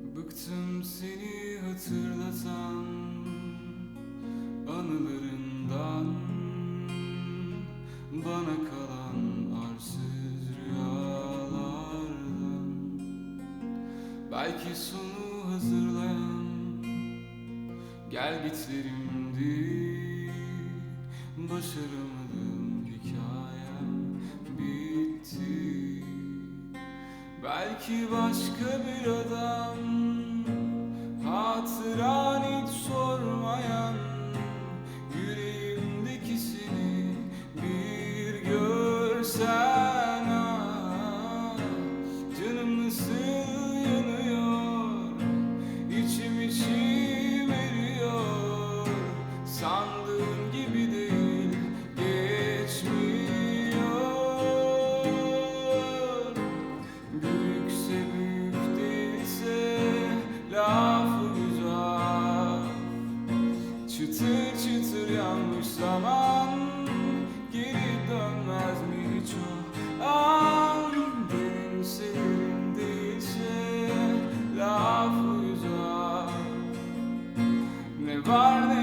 Bıktım seni hatırlatan anılarından. Bana kalan arsız rüyalardan. Belki sonu hazırlayan Gel gitlerimdi Başaramadım hikayem bitti. Belki başka bir zaman geri dönmez mi hiç o an Benim senin değilse laf uzar Ne var ne